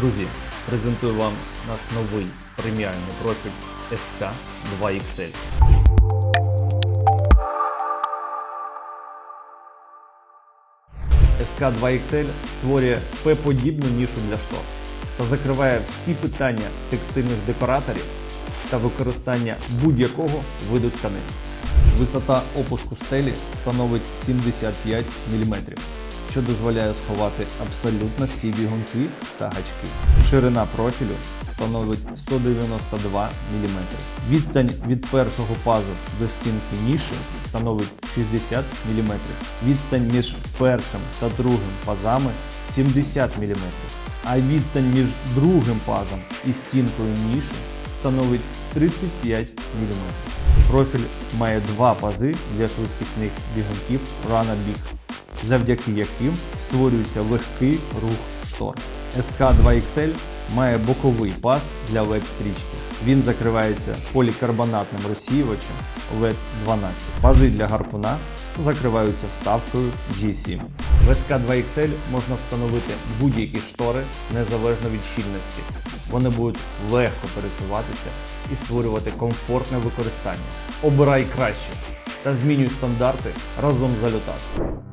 Друзі, презентую вам наш новий преміальний профіль SK 2XL. SK 2XL створює П-подібну нішу для штор та закриває всі питання текстильних декораторів та використання будь-якого виду тканин. Висота опуску стелі становить 75 мм, що дозволяє сховати абсолютно всі бігунки та гачки. Ширина профілю становить 192 мм. Відстань від першого пазу до стінки ніші становить 60 мм. Відстань між першим та другим пазами 70 мм. А відстань між другим пазом і стінкою ніші становить 35 мм. Профіль має два пази для швидкісних бігунків Rana Big, завдяки яким створюється легкий рух штор. SK2XL має боковий паз для LED-стрічки. Він закривається полікарбонатним розсіювачем LED 12. Пази для гарпуна закриваються вставкою G7. В SK2XL можна встановити будь-які штори незалежно від щільності. Вони будуть легко пересуватися і створювати комфортне використання. Обирай краще та змінюй стандарти разом з Alutax.